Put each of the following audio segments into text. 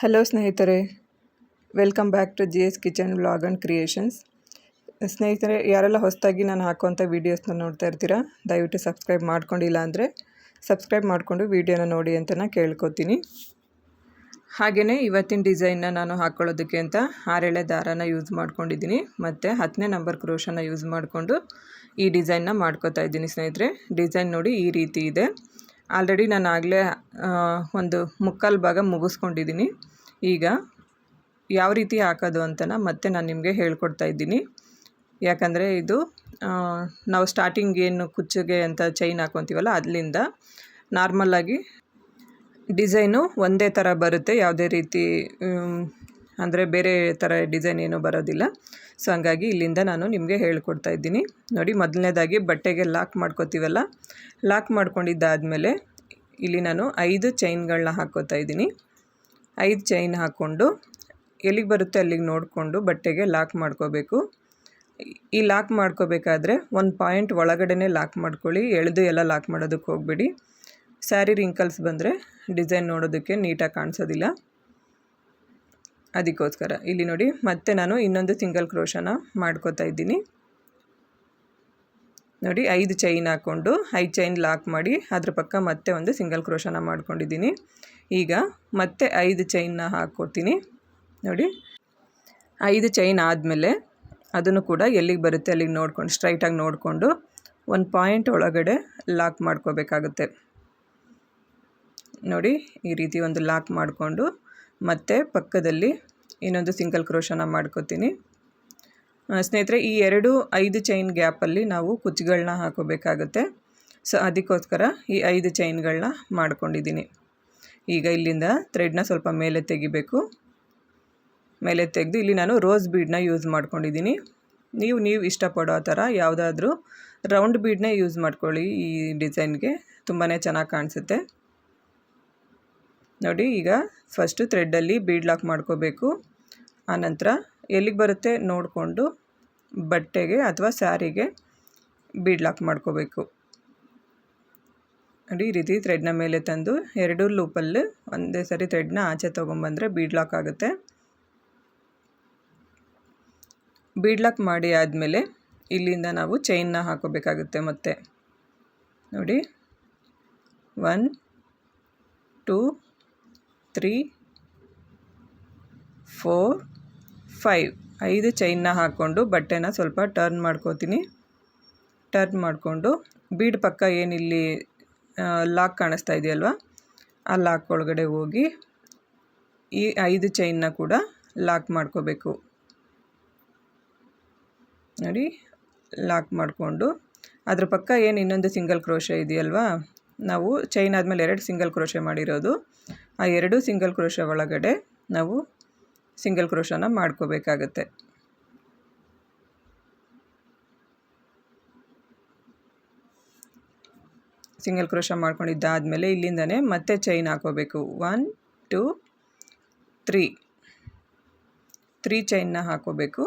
Hello ಸ್ನೇಹಿತರೆ, welcome back to G S kitchen vlog and creations. ಸ್ನೇಹಿತರೆ, ಯಾರೆಲ್ಲ ಹೊಸದಾಗಿ ನಾನು ಹಾಕುವಂಥ ವೀಡಿಯೋಸ್ನ ನೋಡ್ತಾ ಇರ್ತೀರಾ, ದಯವಿಟ್ಟು ಸಬ್ಸ್ಕ್ರೈಬ್ ಮಾಡ್ಕೊಂಡಿಲ್ಲ ಅಂದರೆ ಸಬ್ಸ್ಕ್ರೈಬ್ ಮಾಡಿಕೊಂಡು ವೀಡಿಯೋನ ನೋಡಿ ಅಂತ ನಾನು ಕೇಳ್ಕೊತೀನಿ. ಹಾಗೆಯೇ ಇವತ್ತಿನ ಡಿಸೈನ್ನ ನಾನು ಹಾಕ್ಕೊಳ್ಳೋದಕ್ಕೆ ಅಂತ ಆರೇಳೆ ದಾರನ ಯೂಸ್ ಮಾಡ್ಕೊಂಡಿದ್ದೀನಿ ಮತ್ತು ಹತ್ತನೇ ನಂಬರ್ ಕ್ರೋಶನ ಯೂಸ್ ಮಾಡಿಕೊಂಡು ಈ ಡಿಸೈನ್ನ ಮಾಡ್ಕೋತಾ ಇದ್ದೀನಿ ಸ್ನೇಹಿತರೆ. ಡಿಸೈನ್ ನೋಡಿ ಈ ರೀತಿ ಇದೆ. ಆಲ್ರೆಡಿ ನಾನು ಆಗಲೇ ಒಂದು ಮುಕ್ಕಾಲು ಭಾಗ ಮುಗಿಸ್ಕೊಂಡಿದ್ದೀನಿ ಈಗ ಯಾವ ರೀತಿ ಹಾಕೋದು ಅಂತನ ಮತ್ತೆ ನಾನು ನಿಮಗೆ ಹೇಳ್ಕೊಡ್ತಾ ಇದ್ದೀನಿ. ಯಾಕಂದರೆ ಇದು ನಾವು ಸ್ಟಾರ್ಟಿಂಗ್ ಏನು ಕುಚ್ಚಿಗೆ ಅಂತ ಚೈನ್ ಹಾಕೊತೀವಲ್ಲ ಅದರಿಂದ ನಾರ್ಮಲ್ಲಾಗಿ ಡಿಸೈನು ಒಂದೇ ಥರ ಬರುತ್ತೆ. ಯಾವುದೇ ರೀತಿ ಅಂದರೆ ಬೇರೆ ಥರ ಡಿಸೈನ್ ಏನೂ ಬರೋದಿಲ್ಲ. ಸೊ, ಹಂಗಾಗಿ ಇಲ್ಲಿಂದ ನಾನು ನಿಮಗೆ ಹೇಳ್ಕೊಡ್ತಾ ಇದ್ದೀನಿ. ನೋಡಿ, ಮೊದಲನೇದಾಗಿ ಬಟ್ಟೆಗೆ ಲಾಕ್ ಮಾಡ್ಕೋತೀವಲ್ಲ? ಲಾಕ್ ಮಾಡ್ಕೊಂಡಿದ್ದಾದಮೇಲೆ ಇಲ್ಲಿ ನಾನು ಐದು ಚೈನ್ಗಳನ್ನ ಹಾಕ್ಕೋತಾ ಇದ್ದೀನಿ. ಐದು ಚೈನ್ ಹಾಕ್ಕೊಂಡು ಎಲ್ಲಿಗೆ ಬರುತ್ತೆ ಅಲ್ಲಿಗೆ ನೋಡಿಕೊಂಡು ಬಟ್ಟೆಗೆ ಲಾಕ್ ಮಾಡ್ಕೋಬೇಕು. ಈ ಲಾಕ್ ಮಾಡ್ಕೋಬೇಕಾದ್ರೆ ಒಂದು ಪಾಯಿಂಟ್ ಒಳಗಡೆ ಲಾಕ್ ಮಾಡ್ಕೊಳ್ಳಿ. ಎಳೆದು ಎಲ್ಲ ಲಾಕ್ ಮಾಡೋದಕ್ಕೆ ಹೋಗಬೇಡಿ. ಸ್ಯಾರಿ ರಿಂಕಲ್ಸ್ ಬಂದರೆ ಡಿಸೈನ್ ನೋಡೋದಕ್ಕೆ ನೀಟಾಗಿ ಕಾಣಿಸೋದಿಲ್ಲ. ಅದಕ್ಕೋಸ್ಕರ. ಇಲ್ಲಿ ನೋಡಿ, ಮತ್ತೆ ನಾನು ಇನ್ನೊಂದು ಸಿಂಗಲ್ ಕ್ರೋಶನ ಮಾಡ್ಕೋತಾ ಇದ್ದೀನಿ. ನೋಡಿ, ಐದು ಚೈನ್ ಹಾಕ್ಕೊಂಡು, ಐದು ಚೈನ್ ಲಾಕ್ ಮಾಡಿ, ಅದ್ರ ಪಕ್ಕ ಮತ್ತೆ ಒಂದು ಸಿಂಗಲ್ ಕ್ರೋಶನ ಮಾಡ್ಕೊಂಡಿದ್ದೀನಿ. ಈಗ ಮತ್ತೆ ಐದು ಚೈನ್ನ ಹಾಕ್ಕೊಡ್ತೀನಿ. ನೋಡಿ, ಐದು ಚೈನ್ ಆದಮೇಲೆ ಅದನ್ನು ಕೂಡ ಎಲ್ಲಿಗೆ ಬರುತ್ತೆ ಅಲ್ಲಿಗೆ ನೋಡ್ಕೊಂಡು ಸ್ಟ್ರೈಟಾಗಿ ನೋಡಿಕೊಂಡು ಒಂದು ಪಾಯಿಂಟ್ ಒಳಗಡೆ ಲಾಕ್ ಮಾಡ್ಕೋಬೇಕಾಗುತ್ತೆ. ನೋಡಿ, ಈ ರೀತಿ ಒಂದು ಲಾಕ್ ಮಾಡಿಕೊಂಡು ಮತ್ತೆ ಪಕ್ಕದಲ್ಲಿ ಇನ್ನೊಂದು ಸಿಂಗಲ್ ಕ್ರೋಶನ ಮಾಡ್ಕೋತೀನಿ. ಸ್ನೇಹಿತರೆ, ಈ ಎರಡು ಐದು ಚೈನ್ ಗ್ಯಾಪಲ್ಲಿ ನಾವು ಕುಚ್ಚುಗಳನ್ನ ಹಾಕೋಬೇಕಾಗುತ್ತೆ. ಸೊ ಅದಕ್ಕೋಸ್ಕರ ಈ ಐದು ಚೈನ್ಗಳನ್ನ ಮಾಡ್ಕೊಂಡಿದ್ದೀನಿ. ಈಗ ಇಲ್ಲಿಂದ ಥ್ರೆಡ್ನ ಸ್ವಲ್ಪ ಮೇಲೆ ತೆಗಿಬೇಕು. ಮೇಲೆ ತೆಗೆದು ಇಲ್ಲಿ ನಾನು ರೋಸ್ ಬೀಡನ್ನ ಯೂಸ್ ಮಾಡ್ಕೊಂಡಿದ್ದೀನಿ. ನೀವು ನೀವು ಇಷ್ಟಪಡೋ ಥರ ಯಾವುದಾದ್ರೂ ರೌಂಡ್ ಬೀಡನ್ನೇ ಯೂಸ್ ಮಾಡ್ಕೊಳ್ಳಿ. ಈ ಡಿಸೈನ್ಗೆ ತುಂಬಾ ಚೆನ್ನಾಗಿ ಕಾಣಿಸುತ್ತೆ. ನೋಡಿ, ಈಗ ಫಸ್ಟು ಥ್ರೆಡ್ಡಲ್ಲಿ ಬೀಡ್ ಲಾಕ್ ಮಾಡ್ಕೋಬೇಕು. ಆನಂತರ ಎಲ್ಲಿಗೆ ಬರುತ್ತೆ ನೋಡಿಕೊಂಡು ಬಟ್ಟೆಗೆ ಅಥವಾ ಸ್ಯಾರಿಗೆ ಬೀಡ್ ಲಾಕ್ ಮಾಡ್ಕೋಬೇಕು. ನೋಡಿ, ಈ ರೀತಿ ಥ್ರೆಡ್ನ ಮೇಲೆ ತಂದು ಎರಡು ಲೂಪಲ್ಲಿ ಒಂದೇ ಸರಿ ಥ್ರೆಡ್ನ ಆಚೆ ತೊಗೊಂಬಂದರೆ ಬೀಡ್ ಲಾಕ್ ಆಗುತ್ತೆ. ಬೀಡ್ ಲಾಕ್ ಮಾಡಿ ಆದಮೇಲೆ ಇಲ್ಲಿಂದ ನಾವು ಚೈನ್ನ ಹಾಕೋಬೇಕಾಗುತ್ತೆ ಮತ್ತೆ. ನೋಡಿ one two three, four, five. ಐದು ಚೈನ್ನ ಹಾಕ್ಕೊಂಡು ಬಟ್ಟೆನ ಸ್ವಲ್ಪ ಟರ್ನ್ ಮಾಡ್ಕೋತೀನಿ. ಟರ್ನ್ ಮಾಡಿಕೊಂಡು ಬೀಡ್ ಪಕ್ಕ ಏನಿಲ್ಲಿ ಲಾಕ್ ಕಾಣಿಸ್ತಾ ಇದೆಯಲ್ವ? ಆ ಲಾಕ್ ಒಳಗಡೆ ಹೋಗಿ ಈ ಐದು ಚೈನ್ನ ಕೂಡ ಲಾಕ್ ಮಾಡ್ಕೋಬೇಕು. ನೋಡಿ ಲಾಕ್ ಮಾಡಿಕೊಂಡು ಅದ್ರ ಪಕ್ಕ ಏನು ಇನ್ನೊಂದು ಸಿಂಗಲ್ ಕ್ರೋಶೆ ಇದೆಯಲ್ವಾ? ನಾವು ಚೈನ್ ಆದಮೇಲೆ ಎರಡು ಸಿಂಗಲ್ ಕ್ರೋಶೆ ಮಾಡಿರೋದು. ಆ ಎರಡು ಸಿಂಗಲ್ ಕ್ರೋಷ ಒಳಗಡೆ ನಾವು ಸಿಂಗಲ್ ಕ್ರೋಶನ ಮಾಡ್ಕೋಬೇಕಾಗತ್ತೆ. ಸಿಂಗಲ್ ಕ್ರೋಶ ಮಾಡ್ಕೊಂಡಿದ್ದಾದಮೇಲೆ ಇಲ್ಲಿಂದನೇ ಮತ್ತೆ ಚೈನ್ ಹಾಕೋಬೇಕು. One, two, three. ತ್ರೀ ಚೈನ್ನ ಹಾಕೋಬೇಕು.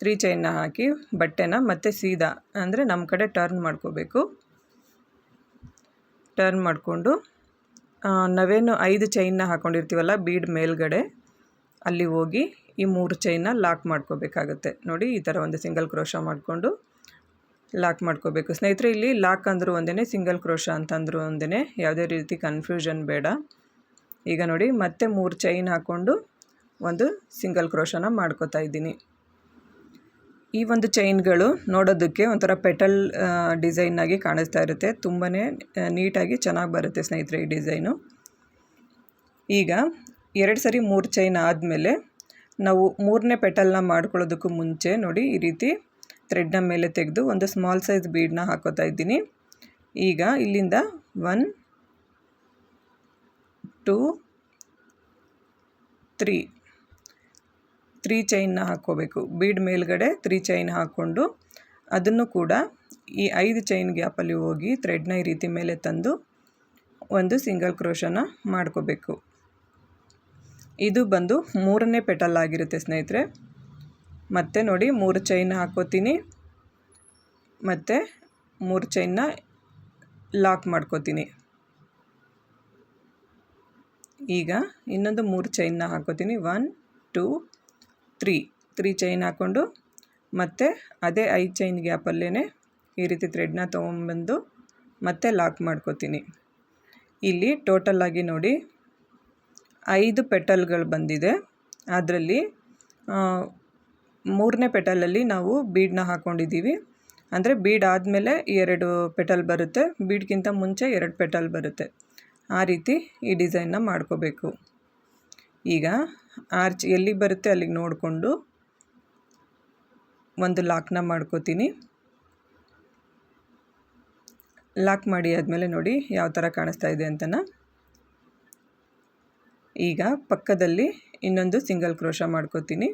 ತ್ರೀ ಚೈನ್ನ ಹಾಕಿ ಬಟ್ಟೆನ ಮತ್ತೆ ಸೀದಾ ಅಂದರೆ ನಮ್ಮ ಕಡೆ ಟರ್ನ್ ಮಾಡ್ಕೋಬೇಕು. ಟರ್ನ್ ಮಾಡಿಕೊಂಡು ನಾವೇನು ಐದು ಚೈನ್ನ ಹಾಕ್ಕೊಂಡಿರ್ತೀವಲ್ಲ ಬೀಡ್ ಮೇಲ್ಗಡೆ, ಅಲ್ಲಿ ಹೋಗಿ ಈ ಮೂರು ಚೈನ್ನ ಲಾಕ್ ಮಾಡ್ಕೋಬೇಕಾಗುತ್ತೆ. ನೋಡಿ, ಈ ಥರ ಒಂದು ಸಿಂಗಲ್ ಕ್ರೋಶ ಮಾಡಿಕೊಂಡು ಲಾಕ್ ಮಾಡ್ಕೋಬೇಕು. ಸ್ನೇಹಿತರೆ, ಇಲ್ಲಿ ಲಾಕ್ ಅಂದರೂ ಒಂದೇ ಸಿಂಗಲ್ ಕ್ರೋಶ ಅಂತಂದರೂ ಒಂದೇ ಯಾವುದೇ ರೀತಿ ಕನ್ಫ್ಯೂಷನ್ ಬೇಡ. ಈಗ ನೋಡಿ, ಮತ್ತೆ ಮೂರು ಚೈನ್ ಹಾಕ್ಕೊಂಡು ಒಂದು ಸಿಂಗಲ್ ಕ್ರೋಶನ ಮಾಡ್ಕೋತಾ ಇದ್ದೀನಿ. ಈ ಒಂದು ಚೈನ್ಗಳು ನೋಡೋದಕ್ಕೆ ಒಂಥರ ಪೆಟಲ್ ಡಿಸೈನಾಗಿ ಕಾಣಿಸ್ತಾ ಇರುತ್ತೆ. ತುಂಬಾ ನೀಟಾಗಿ ಚೆನ್ನಾಗಿ ಬರುತ್ತೆ ಸ್ನೇಹಿತರೆ ಈ ಡಿಸೈನು. ಈಗ ಎರಡು ಸರಿ ಮೂರು ಚೈನ್ ಆದಮೇಲೆ ನಾವು ಮೂರನೇ ಪೆಟಲ್ನ ಮಾಡ್ಕೊಳ್ಳೋದಕ್ಕೂ ಮುಂಚೆ ನೋಡಿ ಈ ರೀತಿ ಥ್ರೆಡ್ನ ಮೇಲೆ ತೆಗೆದು ಒಂದು ಸ್ಮಾಲ್ ಸೈಜ್ ಬೀಡನ್ನ ಹಾಕೋತಾ ಇದ್ದೀನಿ. ಈಗ ಇಲ್ಲಿಂದ ಒನ್, ಟೂ, ತ್ರೀ ತ್ರೀ ಚೈನ್ನ ಹಾಕ್ಕೋಬೇಕು. ಬೀಡ್ ಮೇಲ್ಗಡೆ ತ್ರೀ ಚೈನ್ ಹಾಕ್ಕೊಂಡು ಅದನ್ನು ಕೂಡ ಈ ಐದು ಚೈನ್ ಗ್ಯಾಪಲ್ಲಿ ಹೋಗಿ ಥ್ರೆಡ್ನ ಈ ರೀತಿ ಮೇಲೆ ತಂದು ಒಂದು ಸಿಂಗಲ್ ಕ್ರೋಶನ ಮಾಡ್ಕೋಬೇಕು. ಇದು ಬಂದು ಮೂರನೇ ಪೆಟಲ್ ಆಗಿರುತ್ತೆ ಸ್ನೇಹಿತರೆ. ಮತ್ತೆ ನೋಡಿ ಮೂರು ಚೈನ್ ಹಾಕೋತೀನಿ ಮತ್ತು ಮೂರು ಚೈನ್ನ ಲಾಕ್ ಮಾಡ್ಕೋತೀನಿ. ಈಗ ಇನ್ನೊಂದು ಮೂರು ಚೈನ್ನ ಹಾಕೋತೀನಿ one, two three three chain ಹಾಕ್ಕೊಂಡು ಮತ್ತು ಅದೇ ಐದು ಚೈನ್ ಗ್ಯಾಪಲ್ಲೇ ಈ ರೀತಿ ಥ್ರೆಡ್ನ ತೊಗೊಂಬಂದು ಮತ್ತೆ ಲಾಕ್ ಮಾಡ್ಕೋತೀನಿ. ಇಲ್ಲಿ ಟೋಟಲ್ಲಾಗಿ ನೋಡಿ ಐದು ಪೆಟಲ್ಗಳು ಬಂದಿದೆ. ಅದರಲ್ಲಿ ಮೂರನೇ ಪೆಟಲಲ್ಲಿ ನಾವು ಬೀಡನ್ನ ಹಾಕ್ಕೊಂಡಿದ್ದೀವಿ ಅಂದರೆ ಬೀಡ್ ಆದಮೇಲೆ ಎರಡು ಪೆಟಲ್ ಬರುತ್ತೆ. ಬೀಡ್ಗಿಂತ ಮುಂಚೆ ಎರಡು ಪೆಟಲ್ ಬರುತ್ತೆ. ಆ ರೀತಿ ಈ ಡಿಸೈನ್ನ ಮಾಡ್ಕೋಬೇಕು. ಈಗ ಆರ್ಚ್ ಎಲ್ಲಿ ಬರುತ್ತೆ ಅಲ್ಲಿಗೆ ನೋಡಿಕೊಂಡು ಒಂದು ಲಾಕ್ನ ಮಾಡ್ಕೋತೀನಿ. ಲಾಕ್ ಮಾಡಿ ಆದಮೇಲೆ ನೋಡಿ ಯಾವ ಥರ ಕಾಣಿಸ್ತಾ ಇದೆ ಅಂತನ. ಈಗ ಪಕ್ಕದಲ್ಲಿ ಇನ್ನೊಂದು ಸಿಂಗಲ್ ಕ್ರೋಶ ಮಾಡ್ಕೋತೀನಿ.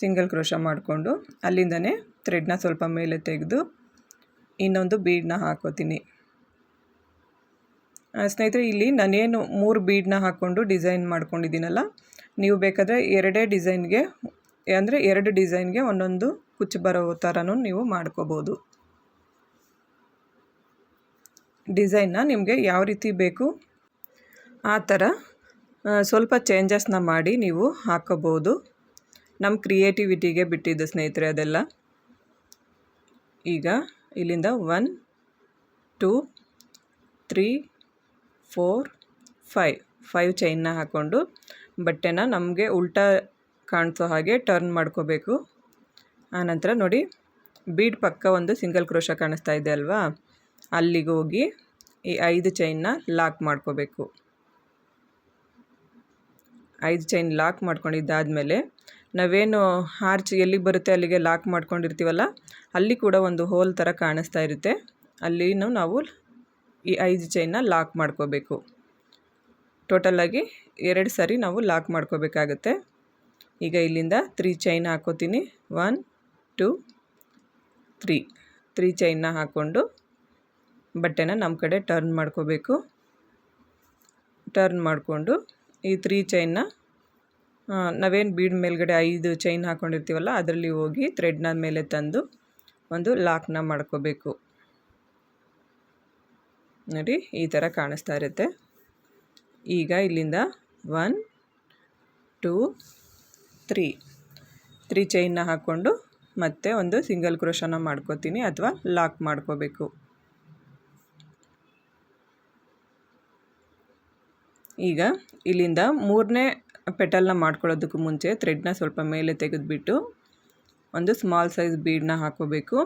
ಸಿಂಗಲ್ ಕ್ರೋಶ ಮಾಡಿಕೊಂಡು ಅಲ್ಲಿಂದನೇ ಥ್ರೆಡ್ನ ಸ್ವಲ್ಪ ಮೇಲೆ ತೆಗೆದು ಇನ್ನೊಂದು ಬೀಡನ್ನ ಹಾಕೋತೀನಿ. ಸ್ನೇಹಿತರೆ, ಇಲ್ಲಿ ನಾನೇನು ಮೂರು ಬೀಡನ್ನ ಹಾಕ್ಕೊಂಡು ಡಿಸೈನ್ ಮಾಡ್ಕೊಂಡಿದ್ದೀನಲ್ಲ, ನೀವು ಬೇಕಾದರೆ ಎರಡೇ ಡಿಸೈನ್ಗೆ ಅಂದರೆ ಎರಡು ಡಿಸೈನ್ಗೆ ಒಂದೊಂದು ಕುಚ್ಚು ಬರೋ ಥರನೂ ನೀವು ಮಾಡ್ಕೋಬೋದು. ಡಿಸೈನ್ನ ನಿಮಗೆ ಯಾವ ರೀತಿ ಬೇಕು, ಆ ಥರ ಸ್ವಲ್ಪ ಚೇಂಜಸ್ನ ಮಾಡಿ ನೀವು ಹಾಕೋಬೋದು. ನಮ್ಮ ಕ್ರಿಯೇಟಿವಿಟಿಗೆ ಬಿಟ್ಟಿದ್ದು ಸ್ನೇಹಿತರೆ ಅದೆಲ್ಲ. ಈಗ ಇಲ್ಲಿಂದ one two three four five five ಚೈನ್ನ ಹಾಕ್ಕೊಂಡು ಬಟ್ಟೆನ ನಮಗೆ ಉಲ್ಟಾ ಕಾಣಿಸೋ ಹಾಗೆ ಟರ್ನ್ ಮಾಡ್ಕೋಬೇಕು. ಆನಂತರ ನೋಡಿ, ಬೀಡ್ ಪಕ್ಕ ಒಂದು ಸಿಂಗಲ್ ಕ್ರೋಶ ಕಾಣಿಸ್ತಾ ಇದೆ ಅಲ್ವಾ? ಅಲ್ಲಿಗೆ ಹೋಗಿ ಈ ಐದು ಚೈನ್ನ ಲಾಕ್ ಮಾಡ್ಕೋಬೇಕು. ಐದು ಚೈನ್ ಲಾಕ್ ಮಾಡ್ಕೊಂಡಿದ್ದಾದಮೇಲೆ ನಾವೇನು ಹಾರ್ಚ್ ಎಲ್ಲಿಗೆ ಬರುತ್ತೆ ಅಲ್ಲಿಗೆ ಲಾಕ್ ಮಾಡ್ಕೊಂಡಿರ್ತೀವಲ್ಲ, ಅಲ್ಲಿ ಕೂಡ ಒಂದು ಹೋಲ್ ಥರ ಕಾಣಿಸ್ತಾ ಇರುತ್ತೆ. ಅಲ್ಲಿನೂ ನಾವು ಈ ಐದು ಚೈನ್ನ ಲಾಕ್ ಮಾಡ್ಕೋಬೇಕು. ಟೋಟಲಾಗಿ ಎರಡು ಸಾರಿ ನಾವು ಲಾಕ್ ಮಾಡ್ಕೋಬೇಕಾಗತ್ತೆ. ಈಗ ಇಲ್ಲಿಂದ ತ್ರೀ ಚೈನ್ ಹಾಕೋತೀನಿ. One, two, three. ತ್ರೀ ಚೈನ್ನ ಹಾಕ್ಕೊಂಡು ಬಟ್ಟೆನ ನಮ್ಮ ಕಡೆ ಟರ್ನ್ ಮಾಡ್ಕೋಬೇಕು. ಟರ್ನ್ ಮಾಡಿಕೊಂಡು ಈ ತ್ರೀ ಚೈನ್ನ ನಾವೇನು ಬೀಡ್ ಮೇಲ್ಗಡೆ ಐದು ಚೈನ್ ಹಾಕ್ಕೊಂಡಿರ್ತೀವಲ್ಲ ಅದರಲ್ಲಿ ಹೋಗಿ ಥ್ರೆಡ್ನ ಮೇಲೆ ತಂದು ಒಂದು ಲಾಕ್ನ ಮಾಡ್ಕೋಬೇಕು. ನೋಡಿ, ಈ ಥರ ಕಾಣಿಸ್ತಾ ಇರುತ್ತೆ. ಈಗ ಇಲ್ಲಿಂದ ಒನ್ ಟೂ ತ್ರೀ ತ್ರೀ ಚೈನ್ನ ಹಾಕ್ಕೊಂಡು ಮತ್ತೆ ಒಂದು ಸಿಂಗಲ್ ಕ್ರೋಶನ ಮಾಡ್ಕೋತೀನಿ ಅಥವಾ ಲಾಕ್ ಮಾಡ್ಕೋಬೇಕು. ಈಗ ಇಲ್ಲಿಂದ ಮೂರನೇ ಪೆಟಲ್ನ ಮಾಡ್ಕೊಳ್ಳೋದಕ್ಕೂ ಮುಂಚೆ ಥ್ರೆಡ್ನ ಸ್ವಲ್ಪ ಮೇಲೆ ತೆಗೆದುಬಿಟ್ಟು ಒಂದು ಸ್ಮಾಲ್ ಸೈಜ್ ಬೀಡನ್ನ ಹಾಕೋಬೇಕು.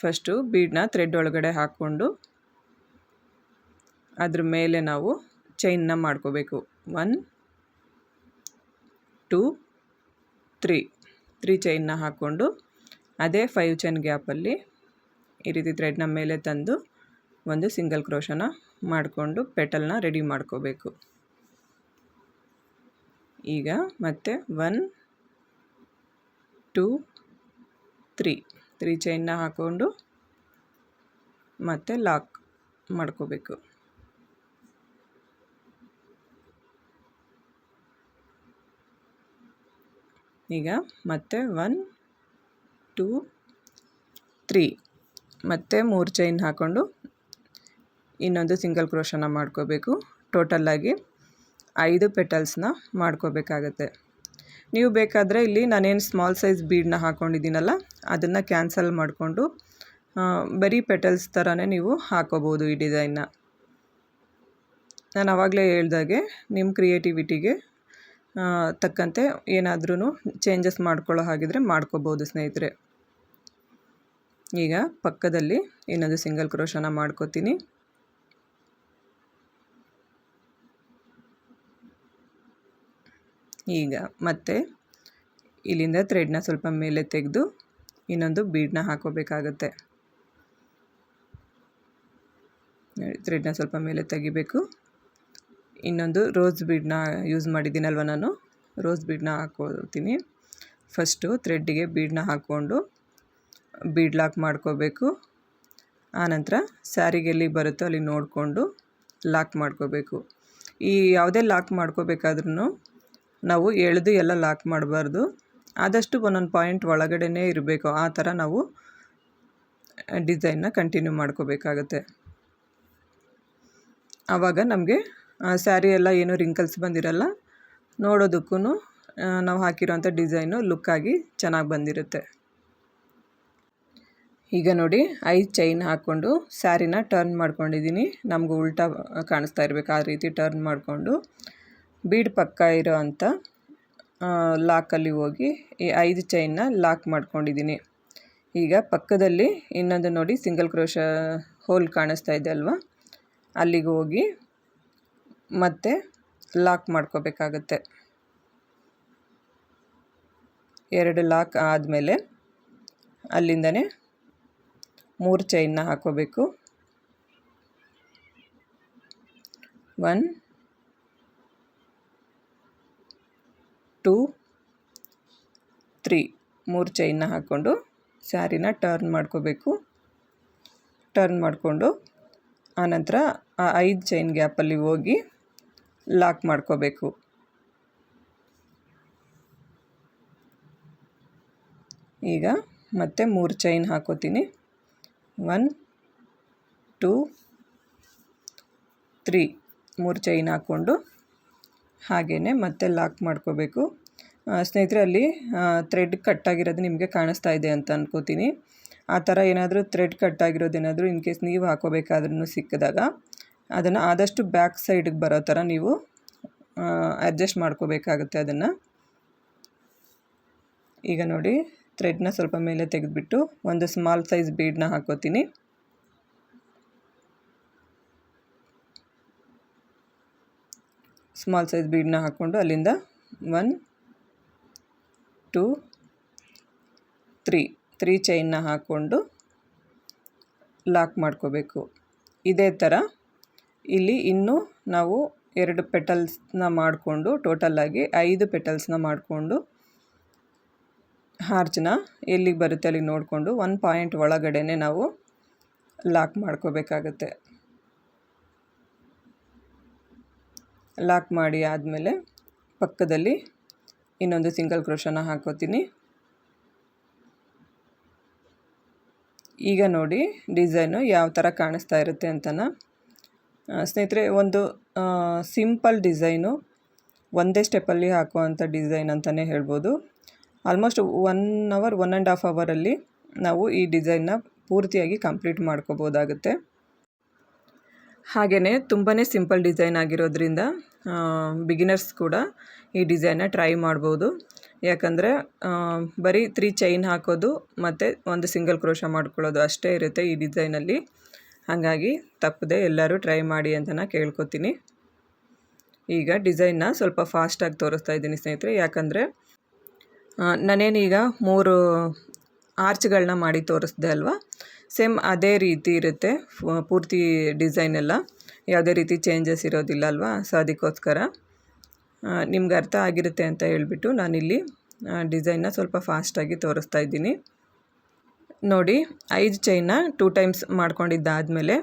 ಫಸ್ಟು ಬೀಡನ್ನ ಥ್ರೆಡ್ ಒಳಗಡೆ ಹಾಕ್ಕೊಂಡು ಅದ್ರ ಮೇಲೆ ನಾವು ಚೈನ್ನ ಮಾಡ್ಕೋಬೇಕು. ಒನ್ ಟೂ ತ್ರೀ ತ್ರೀ ಚೈನ್ನ ಹಾಕ್ಕೊಂಡು ಅದೇ ಫೈವ್ ಚೈನ್ ಗ್ಯಾಪಲ್ಲಿ ಈ ರೀತಿ ಥ್ರೆಡ್ನ ಮೇಲೆ ತಂದು ಒಂದು ಸಿಂಗಲ್ ಕ್ರೋಶನ ಮಾಡಿಕೊಂಡು ಪೆಟಲ್ನ ರೆಡಿ ಮಾಡ್ಕೋಬೇಕು. ಈಗ ಮತ್ತೆ ಒನ್ ಟೂ ತ್ರೀ ತ್ರೀ ಚೈನ್ನ ಹಾಕ್ಕೊಂಡು ಮತ್ತೆ ಲಾಕ್ ಮಾಡ್ಕೋಬೇಕು. ಈಗ ಮತ್ತೆ ಒನ್, ಟೂ, ತ್ರೀ. ಮತ್ತೆ ಮೂರು ಚೈನ್ ಹಾಕ್ಕೊಂಡು ಇನ್ನೊಂದು ಸಿಂಗಲ್ ಕ್ರೋಶನ ಮಾಡ್ಕೋಬೇಕು. ಟೋಟಲ್ಲಾಗಿ ಐದು ಪೆಟಲ್ಸ್ನ ಮಾಡ್ಕೋಬೇಕಾಗತ್ತೆ. ನೀವು ಬೇಕಾದರೆ ಇಲ್ಲಿ ನಾನೇನು ಸ್ಮಾಲ್ ಸೈಜ್ ಬೀಡನ್ನ ಹಾಕ್ಕೊಂಡಿದ್ದೀನಲ್ಲ ಅದನ್ನು ಕ್ಯಾನ್ಸಲ್ ಮಾಡಿಕೊಂಡು ಬರೀ ಪೆಟಲ್ಸ್ ಥರನೇ ನೀವು ಹಾಕೋಬೋದು ಈ ಡಿಸೈನ್ನ ನಾನು ಆವಾಗಲೇ ಹೇಳ್ದಾಗೆ ನಿಮ್ಮ ಕ್ರಿಯೇಟಿವಿಟಿಗೆ ತಕ್ಕಂತೆ ಏನಾದ್ರೂ ಚೇಂಜಸ್ ಮಾಡ್ಕೊಳ್ಳೋ ಹಾಗಿದ್ರೆ ಮಾಡ್ಕೋಬೋದು ಸ್ನೇಹಿತರೆ. ಈಗ ಪಕ್ಕದಲ್ಲಿ ಏನಾದರೂ ಸಿಂಗಲ್ ಕ್ರೋಶನ ಮಾಡ್ಕೋತೀನಿ. ಈಗ ಮತ್ತೆ ಇಲ್ಲಿಂದ ಥ್ರೆಡ್ನ ಸ್ವಲ್ಪ ಮೇಲೆ ತೆಗೆದು ಇನ್ನೊಂದು ಬೀಡನ್ನ ಹಾಕೋಬೇಕಾಗತ್ತೆ. ಥ್ರೆಡ್ನ ಸ್ವಲ್ಪ ಮೇಲೆ ತೆಗಿಬೇಕು. ಇನ್ನೊಂದು ರೋಸ್ ಬೀಡನ್ನ ಯೂಸ್ ಮಾಡಿದ್ದೀನಲ್ವ ನಾನು? ರೋಸ್ ಬೀಡ್ನ ಹಾಕೋತೀನಿ. ಫಸ್ಟು ಥ್ರೆಡ್ಡಿಗೆ ಬೀಡನ್ನ ಹಾಕ್ಕೊಂಡು ಬೀಡ್ ಲಾಕ್ ಮಾಡ್ಕೋಬೇಕು. ಆನಂತರ ಸ್ಯಾರಿಗೆ ಎಲ್ಲಿ ಬರುತ್ತೋ ಅಲ್ಲಿ ನೋಡಿಕೊಂಡು ಲಾಕ್ ಮಾಡ್ಕೋಬೇಕು. ಈ ಯಾವುದೇ ಲಾಕ್ ಮಾಡ್ಕೋಬೇಕಾದ್ರೂ ನಾವು ಎಳೆದು ಎಲ್ಲ ಲಾಕ್ ಮಾಡಬಾರ್ದು. ಆದಷ್ಟು ಒಂದೊಂದು ಪಾಯಿಂಟ್ ಒಳಗಡೆನೇ ಇರಬೇಕು. ಆ ಥರ ನಾವು ಡಿಸೈನ್ನ ಕಂಟಿನ್ಯೂ ಮಾಡ್ಕೋಬೇಕಾಗತ್ತೆ. ಆವಾಗ ನಮಗೆ ಸ್ಯಾರಿ ಎಲ್ಲ ಏನೂ ರಿಂಕಲ್ಸ್ ಬಂದಿರಲ್ಲ ನೋಡೋದಕ್ಕೂ ನಾವು ಹಾಕಿರೋಂಥ ಡಿಸೈನು ಲುಕ್ಕಾಗಿ ಚೆನ್ನಾಗಿ ಬಂದಿರುತ್ತೆ. ಈಗ ನೋಡಿ ಐದು ಚೈನ್ ಹಾಕ್ಕೊಂಡು ಸ್ಯಾರಿನ ಟರ್ನ್ ಮಾಡ್ಕೊಂಡಿದ್ದೀನಿ. ನಮಗೂ ಉಲ್ಟಾ ಕಾಣಿಸ್ತಾ ಇರಬೇಕು. ಆ ರೀತಿ ಟರ್ನ್ ಮಾಡಿಕೊಂಡು ಬೀಡ್ ಪಕ್ಕ ಇರೋ ಅಂಥ ಲಾಕಲ್ಲಿ ಹೋಗಿ ಈ ಐದು ಚೈನ್ನ ಲಾಕ್ ಮಾಡ್ಕೊಂಡಿದ್ದೀನಿ. ಈಗ ಪಕ್ಕದಲ್ಲಿ ಇನ್ನೊಂದು ನೋಡಿ ಸಿಂಗಲ್ ಕ್ರೋಶ ಹೋಲ್ ಕಾಣಿಸ್ತಾ ಇದೆ ಅಲ್ವಾ? ಅಲ್ಲಿಗೆ ಹೋಗಿ ಮತ್ತೆ ಲಾಕ್ ಮಾಡ್ಕೋಬೇಕಾಗತ್ತೆ. ಎರಡು ಲಾಕ್ ಆದಮೇಲೆ ಅಲ್ಲಿಂದನೇ ಮೂರು ಚೈನ್ನ ಹಾಕೋಬೇಕು. ಒನ್ ಟೂ, ತ್ರೀ ಮೂರು ಚೈನ್ನ ಹಾಕ್ಕೊಂಡು ಸ್ಯಾರಿನ ಟರ್ನ್ ಮಾಡ್ಕೋಬೇಕು. ಟರ್ನ್ ಮಾಡಿಕೊಂಡು ಆನಂತರ ಆ ಐದು ಚೈನ್ ಗ್ಯಾಪಲ್ಲಿ ಹೋಗಿ ಲಾಕ್ ಮಾಡ್ಕೋಬೇಕು. ಈಗ ಮತ್ತೆ ಮೂರು ಚೈನ್ ಹಾಕೋತೀನಿ. ಒನ್, ಟೂ, ತ್ರೀ ಮೂರು ಚೈನ್ ಹಾಕ್ಕೊಂಡು ಹಾಗೆಯೇ ಮತ್ತೆ ಲಾಕ್ ಮಾಡ್ಕೋಬೇಕು. ಸ್ನೇಹಿತರೆ ಅಲ್ಲಿ ಥ್ರೆಡ್ ಕಟ್ಟಾಗಿರೋದು ನಿಮಗೆ ಕಾಣಿಸ್ತಾ ಇದೆ ಅಂತ ಅನ್ಕೋತೀನಿ. ಆ ಥರ ಏನಾದರೂ ಥ್ರೆಡ್ ಕಟ್ಟಾಗಿರೋದೇನಾದರೂ ಇನ್ ಕೇಸ್ ನೀವು ಹಾಕೋಬೇಕಾದ್ರೂ ಸಿಕ್ಕಿದಾಗ, ಅದನ್ನು ಆದಷ್ಟು ಬ್ಯಾಕ್ ಸೈಡಿಗೆ ಬರೋ ಥರ ನೀವು ಅಡ್ಜಸ್ಟ್ ಮಾಡ್ಕೋಬೇಕಾಗುತ್ತೆ ಅದನ್ನು. ಈಗ ನೋಡಿ ಥ್ರೆಡ್ನ ಸ್ವಲ್ಪ ಮೇಲೆ ತೆಗೆದುಬಿಟ್ಟು ಒಂದು ಸ್ಮಾಲ್ ಸೈಜ್ ಬೀಡನ್ನ ಹಾಕೋತೀನಿ. ಸ್ಮಾಲ್ ಸೈಜ್ ಬೀಡನ್ನ ಹಾಕ್ಕೊಂಡು ಅಲ್ಲಿಂದ ಒನ್ ಟೂ ತ್ರೀ ತ್ರೀ ಚೈನ್ನ ಹಾಕ್ಕೊಂಡು ಲಾಕ್ ಮಾಡ್ಕೋಬೇಕು. ಇದೇ ಥರ ಇಲ್ಲಿ ಇನ್ನೂ ನಾವು ಎರಡು ಪೆಟಲ್ಸ್ನ ಮಾಡಿಕೊಂಡು ಟೋಟಲ್ಲಾಗಿ ಐದು ಪೆಟಲ್ಸ್ನ ಮಾಡಿಕೊಂಡು ಹಾರ್ಜ್ನ ಎಲ್ಲಿಗೆ ಬರುತ್ತೆ ಅಲ್ಲಿಗೆ ನೋಡಿಕೊಂಡು ಒನ್ ಪಾಯಿಂಟ್ ಒಳಗಡೆ ನಾವು ಲಾಕ್ ಮಾಡ್ಕೋಬೇಕಾಗತ್ತೆ. ಲಾಕ್ ಮಾಡಿ ಆದಮೇಲೆ ಪಕ್ಕದಲ್ಲಿ ಇನ್ನೊಂದು ಸಿಂಗಲ್ ಕ್ರೋಶನ ಹಾಕೋತೀನಿ. ಈಗ ನೋಡಿ ಡಿಸೈನು ಯಾವ ಥರ ಕಾಣಿಸ್ತಾ ಇರುತ್ತೆ ಅಂತನ. ಸ್ನೇಹಿತರೆ, ಒಂದು ಸಿಂಪಲ್ ಡಿಸೈನು, ಒಂದೇ ಸ್ಟೆಪ್ಪಲ್ಲಿ ಹಾಕುವಂಥ ಡಿಸೈನ್ ಅಂತಲೇ ಹೇಳ್ಬೋದು. Almost one hour, one and half ಅವರಲ್ಲಿ ನಾವು ಈ ಡಿಸೈನ್ನ ಪೂರ್ತಿಯಾಗಿ ಕಂಪ್ಲೀಟ್ ಮಾಡ್ಕೋಬೋದಾಗುತ್ತೆ. ಹಾಗೆಯೇ ತುಂಬಾ ಸಿಂಪಲ್ ಡಿಸೈನ್ ಆಗಿರೋದ್ರಿಂದ ಬಿಗಿನರ್ಸ್ ಕೂಡ ಈ ಡಿಸೈನ್ನ ಟ್ರೈ ಮಾಡ್ಬೋದು. ಯಾಕಂದರೆ ಬರೀ ತ್ರೀ ಚೈನ್ ಹಾಕೋದು ಮತ್ತು ಒಂದು ಸಿಂಗಲ್ ಕ್ರೋಶ ಮಾಡ್ಕೊಳ್ಳೋದು ಅಷ್ಟೇ ಇರುತ್ತೆ ಈ ಡಿಸೈನಲ್ಲಿ ಹಾಗಾಗಿ ತಪ್ಪದೆ ಎಲ್ಲರೂ ಟ್ರೈ ಮಾಡಿ ಅಂತ ನಾನು ಕೇಳ್ಕೊತೀನಿ. ಈಗ ಡಿಸೈನ್ನ ಸ್ವಲ್ಪ ಫಾಸ್ಟಾಗಿ ತೋರಿಸ್ತಾ ಇದ್ದೀನಿ ಸ್ನೇಹಿತರೆ. ಯಾಕಂದರೆ ನಾನೇನೀಗ ಮೂರು ಆರ್ಚ್ಗಳನ್ನ ಮಾಡಿ ತೋರಿಸ್ದೆ ಅಲ್ವಾ? ಸೇಮ್ ಅದೇ ರೀತಿ ಇರುತ್ತೆ ಪೂರ್ತಿ ಡಿಸೈನ್ ಎಲ್ಲ. ಯಾವುದೇ ರೀತಿ ಚೇಂಜಸ್ ಇರೋದಿಲ್ಲ ಅಲ್ವಾ? ಸೊ ಅದಕ್ಕೋಸ್ಕರ ನಿಮ್ಗೆ ಅರ್ಥ ಆಗಿರುತ್ತೆ ಅಂತ ಹೇಳಿಬಿಟ್ಟು ನಾನಿಲ್ಲಿ ಡಿಸೈನ್ನ ಸ್ವಲ್ಪ ಫಾಸ್ಟಾಗಿ ತೋರಿಸ್ತಾ ಇದ್ದೀನಿ. ನೋಡಿ, ಐದು ಚೈನ್ನ ಟೂ ಟೈಮ್ಸ್ ಮಾಡ್ಕೊಂಡಿದ್ದಾದಮೇಲೆ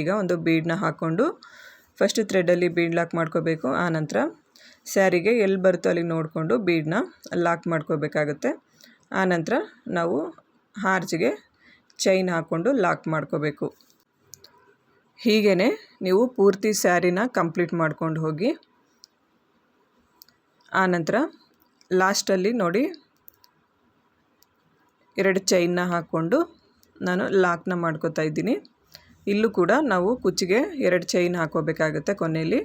ಈಗ ಒಂದು ಬೀಡನ್ನ ಹಾಕ್ಕೊಂಡು ಫಸ್ಟ್ ಥ್ರೆಡಲ್ಲಿ ಬೀಡ್ ಲಾಕ್ ಮಾಡ್ಕೋಬೇಕು. ಆನಂತರ ಸ್ಯಾರಿಗೆ ಎಲ್ಲಿ ಬರುತ್ತೋ ಅಲ್ಲಿಗೆ ನೋಡಿಕೊಂಡು ಬೀಡನ್ನ ಲಾಕ್ ಮಾಡ್ಕೋಬೇಕಾಗುತ್ತೆ. ಆನಂತರ ನಾವು ಹಾರ್ಜ್ಗೆ ಚೈನ್ ಹಾಕ್ಕೊಂಡು ಲಾಕ್ ಮಾಡ್ಕೋಬೇಕು. ಹೀಗೇ ನೀವು ಪೂರ್ತಿ ಸ್ಯಾರಿನ ಕಂಪ್ಲೀಟ್ ಮಾಡ್ಕೊಂಡು ಹೋಗಿ ಆನಂತರ ಲಾಸ್ಟಲ್ಲಿ ನೋಡಿ ಎರಡು ಚೈನ್ನ ಹಾಕ್ಕೊಂಡು ನಾನು ಲಾಕ್ನ ಮಾಡ್ಕೋತಾ ಇದ್ದೀನಿ. ಇಲ್ಲೂ ಕೂಡ ನಾವು ಕುಚ್ಚಿಗೆ ಎರಡು ಚೈನ್ ಹಾಕೋಬೇಕಾಗುತ್ತೆ ಕೊನೆಯಲ್ಲಿ.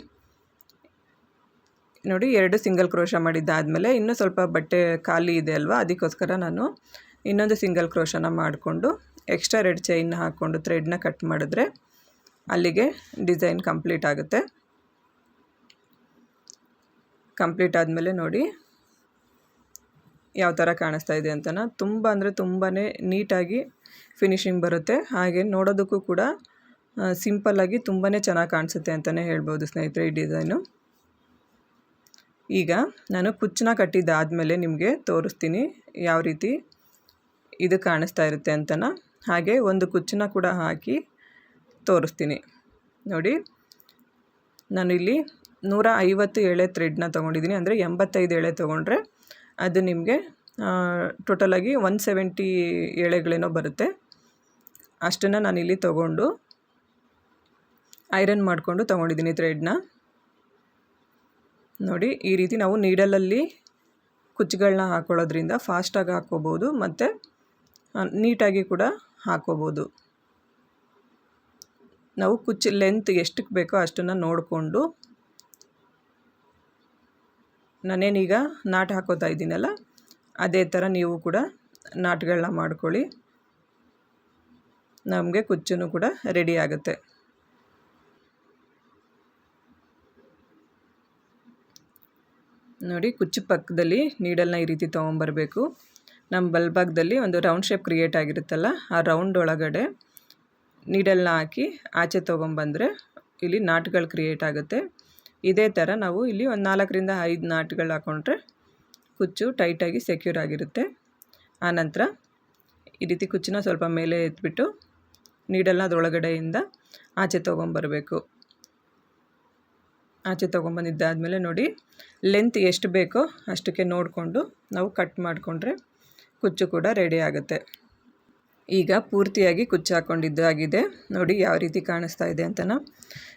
ನೋಡಿ, ಎರಡು ಸಿಂಗಲ್ ಕ್ರೋಶ ಮಾಡಿದ್ದಾದಮೇಲೆ ಇನ್ನೂ ಸ್ವಲ್ಪ ಬಟ್ಟೆ ಖಾಲಿ ಇದೆ ಅಲ್ವಾ, ಅದಕ್ಕೋಸ್ಕರ ನಾನು ಇನ್ನೊಂದು ಸಿಂಗಲ್ ಕ್ರೋಶನ ಮಾಡಿಕೊಂಡು ಎಕ್ಸ್ಟ್ರಾ ಎರಡು ಚೈನ್ ಹಾಕ್ಕೊಂಡು ಥ್ರೆಡ್ನ ಕಟ್ ಮಾಡಿದ್ರೆ ಅಲ್ಲಿಗೆ ಡಿಸೈನ್ ಕಂಪ್ಲೀಟ್ ಆಗುತ್ತೆ. ಕಂಪ್ಲೀಟ್ ಆದಮೇಲೆ ನೋಡಿ ಯಾವ ಥರ ಕಾಣಿಸ್ತಾ ಇದೆ ಅಂತನ. ತುಂಬ ಅಂದರೆ ತುಂಬಾ ನೀಟಾಗಿ ಫಿನಿಶಿಂಗ್ ಬರುತ್ತೆ. ಹಾಗೆ ನೋಡೋದಕ್ಕೂ ಕೂಡ ಸಿಂಪಲ್ಲಾಗಿ ತುಂಬಾ ಚೆನ್ನಾಗಿ ಕಾಣಿಸುತ್ತೆ ಅಂತಲೇ ಹೇಳ್ಬೋದು ಸ್ನೇಹಿತರೆ ಈ ಡಿಸೈನು. ಈಗ ನಾನು ಕುಚ್ಚನ್ನ ಕಟ್ಟಿದ್ದಾದಮೇಲೆ ನಿಮಗೆ ತೋರಿಸ್ತೀನಿ ಯಾವ ರೀತಿ ಇದು ಕಾಣಿಸ್ತಾ ಇರುತ್ತೆ ಅಂತನ. ಹಾಗೆ ಒಂದು ಕುಚ್ಚನ್ನ ಕೂಡ ಹಾಕಿ ತೋರಿಸ್ತೀನಿ. ನೋಡಿ. ನಾನು ಇಲ್ಲಿ ನೂರ ಐವತ್ತು ಎಳೆ ಥ್ರೆಡ್ನ ತೊಗೊಂಡಿದ್ದೀನಿ. ಅಂದರೆ ಎಂಬತ್ತೈದು ಎಳೆ ತೊಗೊಂಡ್ರೆ ಅದು ನಿಮಗೆ ಟೋಟಲಾಗಿ ಒನ್ ಸೆವೆಂಟಿ ಎಳೆಗಳೇನೋ ಬರುತ್ತೆ. ಅಷ್ಟನ್ನು ನಾನಿಲ್ಲಿ ತೊಗೊಂಡು ಐರನ್ ಮಾಡಿಕೊಂಡು ತೊಗೊಂಡಿದ್ದೀನಿ ಥ್ರೆಡ್ನ ನೋಡಿ, ಈ ರೀತಿ ನಾವು ನೀಡಲಲ್ಲಿ ಕುಚ್ಚುಗಳನ್ನ ಹಾಕೊಳ್ಳೋದ್ರಿಂದ ಫಾಸ್ಟಾಗಿ ಹಾಕ್ಕೋಬೋದು, ಮತ್ತು ನೀಟಾಗಿ ಕೂಡ ಹಾಕ್ಕೋಬೋದು. ನಾವು ಕುಚ್ಚು ಲೆಂತ್ ಎಷ್ಟಕ್ಕೆ ಬೇಕೋ ಅಷ್ಟನ್ನು ನೋಡಿಕೊಂಡು ನಾನೇನೀಗ ನಾಟ್ ಹಾಕೋತಾ ಇದ್ದೀನಲ್ಲ, ಅದೇ ಥರ ನೀವು ಕೂಡ ನಾಟ್ಗಳನ್ನ ಮಾಡ್ಕೊಳ್ಳಿ. ನಮಗೆ ಕುಚ್ಚು ಕೂಡ ರೆಡಿ ಆಗುತ್ತೆ. ನೋಡಿ, ಕುಚ್ಚು ಪಕ್ಕದಲ್ಲಿ ನೀಡಲ್ನ ಈ ರೀತಿ ತೊಗೊಂಬರಬೇಕು. ನಮ್ಮ ಬಲ್ಭಾಗದಲ್ಲಿ ಒಂದು ರೌಂಡ್ ಶೇಪ್ ಕ್ರಿಯೇಟ್ ಆಗಿರುತ್ತಲ್ಲ, ಆ ರೌಂಡ್ ಒಳಗಡೆ ನೀಡಲ್ನ ಹಾಕಿ ಆಚೆ ತೊಗೊಂಬಂದರೆ ಇಲ್ಲಿ ನಾಟ್ಗಳು ಕ್ರಿಯೇಟ್ ಆಗುತ್ತೆ. ಇದೇ ಥರ ನಾವು ಇಲ್ಲಿ ಒಂದು ನಾಲ್ಕರಿಂದ ಐದು ನಾಟ್ಗಳು ಹಾಕ್ಕೊಂಡ್ರೆ ಕುಚ್ಚು ಟೈಟಾಗಿ ಸೆಕ್ಯೂರ್ ಆಗಿರುತ್ತೆ. ಆನಂತರ ಈ ರೀತಿ ಕುಚ್ಚನ್ನ ಸ್ವಲ್ಪ ಮೇಲೆ ಎತ್ಬಿಟ್ಟು ನೀಡಲ್ನ ಅದರೊಳಗಡೆಯಿಂದ ಆಚೆ ತೊಗೊಂಬರಬೇಕು. ಆಚೆ ತೊಗೊಂಬಂದಿದ್ದಾದಮೇಲೆ ನೋಡಿ ಲೆಂತ್ ಎಷ್ಟು ಬೇಕೋ ಅಷ್ಟಕ್ಕೆ ನೋಡಿಕೊಂಡು ನಾವು ಕಟ್ ಮಾಡಿಕೊಂಡ್ರೆ ಕುಚ್ಚು ಕೂಡ ರೆಡಿ ಆಗುತ್ತೆ. ಈಗ ಪೂರ್ತಿಯಾಗಿ ಕುಚ್ಚಾಕೊಂಡಿದ್ದಾಗಿದೆ ನೋಡಿ ಯಾವ ರೀತಿ ಕಾಣಿಸ್ತಾ ಇದೆ ಅಂತನ.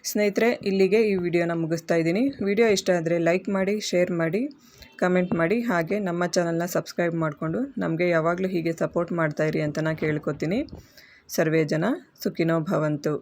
ಸ್ನೇಹಿತರೆ, ಇಲ್ಲಿಗೆ ಈ ವಿಡಿಯೋನ ಮುಗಿಸ್ತಾ ಇದ್ದೀನಿ. ವಿಡಿಯೋ ಇಷ್ಟ ಆದರೆ ಲೈಕ್ ಮಾಡಿ, ಶೇರ್ ಮಾಡಿ, ಕಮೆಂಟ್ ಮಾಡಿ, ಹಾಗೆ ನಮ್ಮ ಚಾನಲ್ನ ಸಬ್ಸ್ಕ್ರೈಬ್ ಮಾಡಿಕೊಂಡು ನಮಗೆ ಯಾವಾಗಲೂ ಹೀಗೆ ಸಪೋರ್ಟ್ ಮಾಡ್ತಾಯಿರಿ ಅಂತ ನಾನು ಕೇಳ್ಕೊತೀನಿ. ಸರ್ವೇ ಜನ ಸುಖಿನೋ ಭವಂತು.